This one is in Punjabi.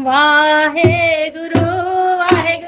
ਵਾਹਿਗੁਰੂ ਵਾਹਿਗੁਰੂ।